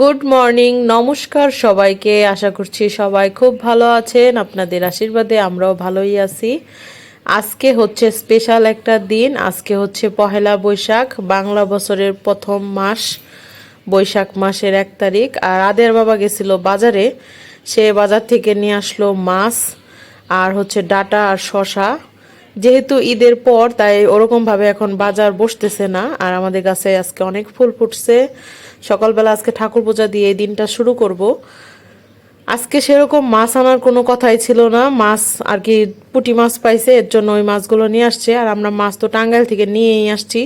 Good morning নমস্কার সবাইকে। আশা করছি সবাই খুব ভালো আছেন। আপনাদের আশীর্বাদে আমরাও ভালোই আছি। আজকে হচ্ছে স্পেশাল একটা দিন। আজকে হচ্ছে পহেলা বৈশাখ। বাংলা বছরের প্রথম মাস, বৈশাখ মাসের এক তারিখ। আর আদের বাবা গেছিল বাজারে। সে বাজার থেকে নিয়ে আসলো মাছ, আর হচ্ছে ডাটা আর শশা যেহেতু ঈদের পর, তাই ওরকমভাবে এখন বাজার বসতেছে না। আর আমাদের কাছে আজকে অনেক ফুল ফুটছে। সকালবেলা আজকে ঠাকুর পূজা দিয়ে এই দিনটা শুরু করব। আজকে সেরকম মাছ আনার কোনো কথাই ছিল না। মাছ আর কি পুঁটি মাছ পাইছে, এর জন্য ওই মাছগুলো নিয়ে আসছে। আর আমরা মাছ তো টাঙ্গাইল থেকে নিয়েই আসছি।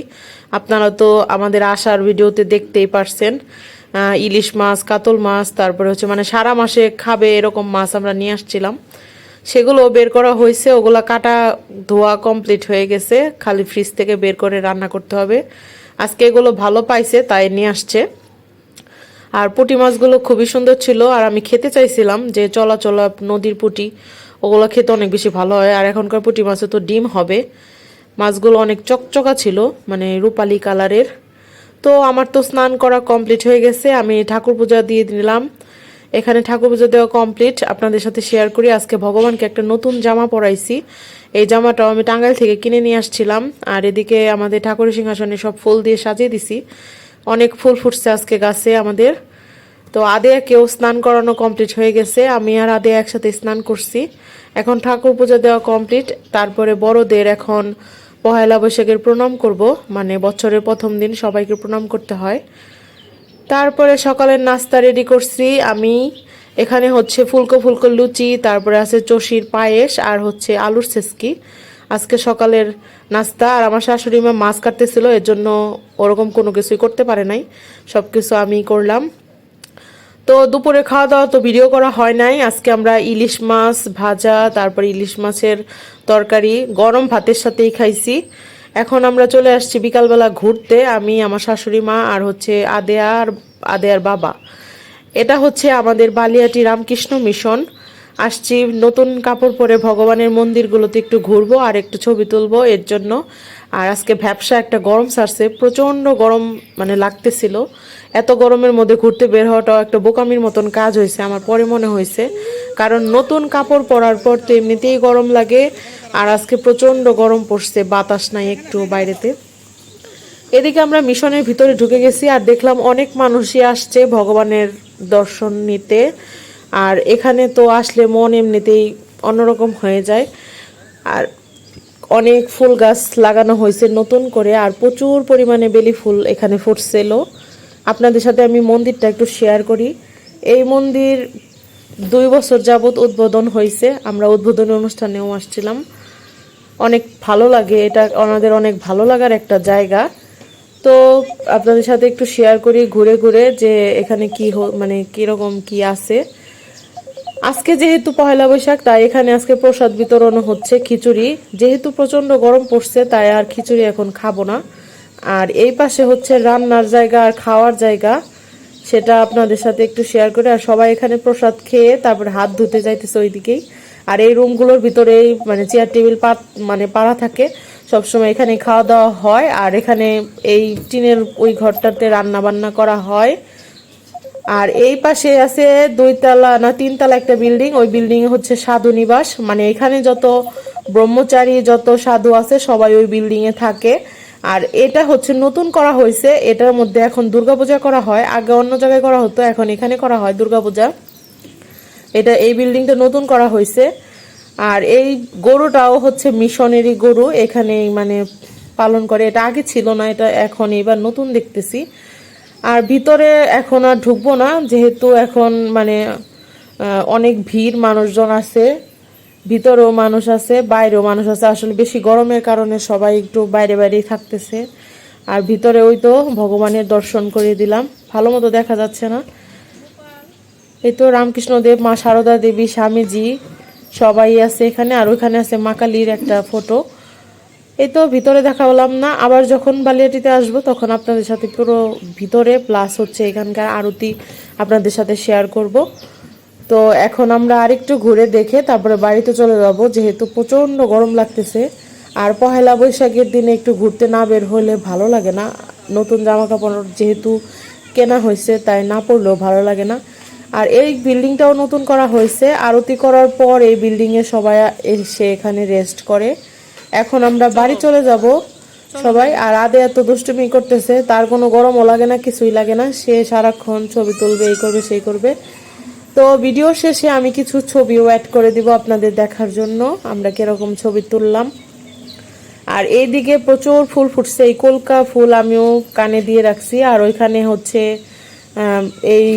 আপনারা তো আমাদের আসার ভিডিওতে দেখতেই পারছেন। ইলিশ মাছ, কাতল মাছ, তারপরে হচ্ছে মানে সারা মাসে খাবে এরকম মাছ আমরা নিয়ে আসছিলাম। সেগুলো বের করা হয়েছে, ওগুলা কাটা ধোয়া কমপ্লিট হয়ে গেছে, খালি ফ্রিজ থেকে বের করে রান্না করতে হবে। আজকে এগুলো ভালো পাইছে, তাই নিয়ে আসছে। আর পুঁটি মাছগুলো খুবই সুন্দর ছিল, আর আমি খেতে চাইছিলাম যে চলা চলা নদীর পুঁটি, ওগুলো খেতে অনেক বেশি ভালো হয়। আর এখনকার পুঁটি মাছে তো ডিম হবে। মাছগুলো অনেক চকচকা ছিল মানে রূপালি কালারের। তো আমার তো স্নান করা কমপ্লিট হয়ে গেছে, আমি ঠাকুর পূজা দিয়ে দিলাম। এখানে ঠাকুর পুজো দেওয়া কমপ্লিট আপনাদের সাথে শেয়ার করি, আজকে ভগবানকে একটা নতুন জামা পরাইছি। এই জামাটাও আমি টাঙ্গাইল থেকে কিনে নিয়ে আসছিলাম, আর এদিকে আমাদের ঠাকুরের সিংহাসনে সব ফুল দিয়ে সাজিয়ে দিছি। অনেক ফুল ফুটছে আজকে গাছে আমাদের। তো আদে কেউ স্নান করানো কমপ্লিট হয়ে গেছে, আমি আর আদে একসাথে স্নান করছি। এখন ঠাকুর পূজা দেওয়া কমপ্লিট তারপরে বড়দের এখন পহেলা বৈশাখের প্রণাম করব মানে বছরের প্রথম দিন সবাইকে প্রণাম করতে হয়। তারপরে সকালের নাস্তা রেডি করছি আমি। এখানে হচ্ছে ফুলকো ফুলকো লুচি, তারপরে আছে চষির পায়েস আর হচ্ছে আলুর সেসকি। আজকে সকালের নাস্তা আর আমার শাশুড়ি মা মাছ কাটতেছিল এর জন্য ওরকম কোনো কিছুই করতে পারে নাই। সব কিছু আমি করলাম। তো দুপুরে খাওয়া দাওয়া তো ভিডিও করা হয় নাই। আজকে আমরা ইলিশ মাছ ভাজা, তারপর ইলিশ মাছের তরকারি, গরম ভাতের সাথেই খাইছি। এখন আমরা চলে আসছি বিকালবেলা ঘুরতে, আমি, আমার শাশুড়ি মা আর হচ্ছে আদেয়া আর আদেয়ার বাবা। এটা হচ্ছে আমাদের বালিয়াটি রামকৃষ্ণ মিশন। আসছি নতুন কাপড় পরে ভগবানের মন্দিরগুলোতে একটু ঘুরবো আর একটু ছবি তুলবো, এর জন্য। আর আজকে ব্যবসা একটা গরম সারছে প্রচণ্ড গরম মানে লাগতেছিল। এত গরমের মধ্যে ঘুরতে বের হওয়াটাও একটা বোকামির মতন কাজ হয়েছে, আমার পরে মনে হয়েছে। কারণ নতুন কাপড় পরার পর তো এমনিতেই গরম লাগে, আর আজকে প্রচণ্ড গরম পড়ছে, বাতাস নাই একটু বাইরেতে। এদিকে আমরা মিশনের ভিতরে ঢুকে গেছি আর দেখলাম অনেক মানুষই আসছে ভগবানের দর্শন নিতে। আর এখানে তো আসলে মন এমনিতেই অন্যরকম হয়ে যায়। আর অনেক ফুল গাছ লাগানো হয়েছে নতুন করে, আর প্রচুর পরিমাণে বেলি ফুল এখানে ফুটছিল। আপনাদের সাথে আমি মন্দিরটা একটু শেয়ার করি। এই মন্দির দুই বছর যাবৎ উদ্বোধন হয়েছে। আমরা উদ্বোধনী অনুষ্ঠানেও আসছিলাম। অনেক ভালো লাগে, এটা ওনাদের অনেক ভালো লাগার একটা জায়গা। তো আপনাদের সাথে একটু শেয়ার করি ঘুরে ঘুরে যে এখানে কি মানে কীরকম কি আছে। আজকে যেহেতু পয়লা বৈশাখ, তাই এখানে আজকে প্রসাদ বিতরণ হচ্ছে, খিচুড়ি। যেহেতু প্রচণ্ড গরম পড়ছে, তাই আর খিচুড়ি এখন খাব না। আর এই পাশে হচ্ছে রান্নার জায়গা আর খাওয়ার জায়গা, সেটা আপনাদের সাথে একটু শেয়ার করে। আর সবাই এখানে প্রসাদ খেয়ে তারপরে হাত ধুতে যাইতেছে ওইদিকেই। আর এই রুমগুলোর ভিতরেই মানে চেয়ার টেবিল পাত মানে পাড়া থাকে, সবসময় এখানে খাওয়া দাওয়া হয়। আর এখানে এই টিনের ওই ঘরটাতে রান্না বান্না করা হয়। আর এই পাশে আছে দুইতলা না তিনতলা একটা বিল্ডিং, ওই বিল্ডিং হচ্ছে সাধু নিবাস। মানে এখানে যত ব্রহ্মচারী, যত সাধু আছে, সবাই ওই বিল্ডিং এ থাকে। আর এটা হচ্ছে নতুন করা হয়েছে, এটার মধ্যে এখন দুর্গাপূজা করা হয়। আগে অন্য জায়গায় করা হতো, এখন এখানে করা হয় দুর্গাপূজা। এটা এই বিল্ডিংটা নতুন করা হয়েছে। আর এই গরুটাও হচ্ছে মিশনেরই গরু এখানে মানে পালন করে। এটা আগে ছিল না, এটা এখন এবার নতুন দেখতেছি। আর ভিতরে এখন আর ঢুকবো না, যেহেতু এখন মানে অনেক ভিড়, মানুষজন আছে, ভিতরেও মানুষ আছে, বাইরেও মানুষ আছে। আসলে বেশি গরমের কারণে সবাই একটু বাইরে বাইরেই থাকতেছে। আর ভিতরে ওই তো ভগবানের দর্শন করিয়ে দিলাম। ভালো মতো দেখা যাচ্ছে না। এই তো রামকৃষ্ণদেব, মা সারদা দেবী, স্বামীজি সবাই আছে এখানে, আর ওইখানে আছে মা কালীর একটা ফটো। এই তো ভিতরে দেখা হলাম না। আবার যখন বালিয়াটিতে আসব, তখন আপনাদের সাথে পুরো ভিতরে প্লাস হচ্ছে এখানকার আরতি আপনাদের সাথে শেয়ার করব। তো এখন আমরা আরেকটু ঘুরে দেখে তারপরে বাড়িতে চলে যাব, যেহেতু প্রচণ্ড গরম লাগতেছে। আর পহেলা বৈশাখের দিনে একটু ঘুরতে না বের হলে ভালো লাগে না। নতুন জামা কাপড় যেহেতু কেনা হয়েছে, তাই না পড়লেও ভালো লাগে না। আর এই বিল্ডিংটাও নতুন করা হয়েছে। আরতি করার পর এই বিল্ডিংয়ে সবাই এসে এখানে রেস্ট করে। এখন আমরা বাড়ি চলে। যাব। সবাই আর আদে এত দুষ্টুমি করতেছে তার কোনো গরমও লাগে না কিছুই লাগে না। সে সারাক্ষণ ছবি তুলবে এই করবে সেই করবে। তো ভিডিও শেষে আমি কিছু ছবিও অ্যাড করে দিব আপনাদের দেখার জন্য। আমরা কীরকম ছবি তুললাম। আর এইদিকে প্রচুর ফুল ফুটছে এই কলকা ফুল আমিও কানে দিয়ে রাখছি। আর ওইখানে হচ্ছে এই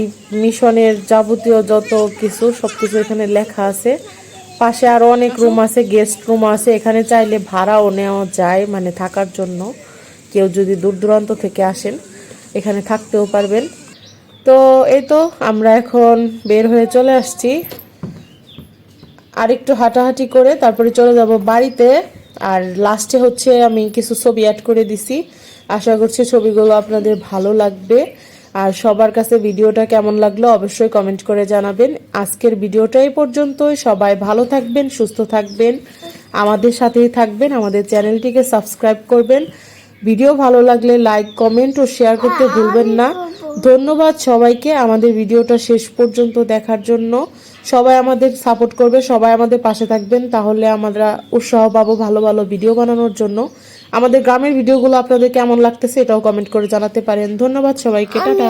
মিশনের যাবতীয় যত কিছু সব কিছু এখানে লেখা আছে। পাশে আরও অনেক রুম আছে গেস্ট রুম আছে। এখানে চাইলে ভাড়াও নেওয়া যায় মানে থাকার জন্য। কেউ যদি দূর দূরান্ত থেকে আসেন, এখানে থাকতেও পারবেন। তো এই তো আমরা এখন বের হয়ে চলে আসছি। আর একটু হাঁটাহাঁটি করে তারপরে চলে যাব বাড়িতে। আর লাস্টে হচ্ছে আমি কিছু ছবি অ্যাড করে দিছি। আশা করছি ছবিগুলো আপনাদের ভালো লাগবে। আর সবার কাছে ভিডিওটা কেমন লাগল অবশ্যই কমেন্ট করে জানাবেন। আজকের ভিডিওটা এই পর্যন্তই। সবাই ভালো থাকবেন সুস্থ থাকবেন। আমাদের সাথেই থাকবেন আমাদের চ্যানেলটিকে সাবস্ক্রাইব করবেন। ভিডিও ভালো লাগলে লাইক কমেন্ট ও শেয়ার করতে ভুলবেন না। ধন্যবাদ সবাইকে আমাদের ভিডিওটা শেষ পর্যন্ত দেখার জন্য। সবাই আমাদের সাপোর্ট করবে সবাই আমাদের পাশে থাকবেন। তাহলে আমরা উৎসাহ পাবো ভালো ভালো ভিডিও বানানোর জন্য। আমাদের গ্রামের ভিডিওগুলো আপনাদের কেমন লাগতেছে এটাও কমেন্ট করে জানাতে পারেন। ধন্যবাদ সবাইকে টাটা।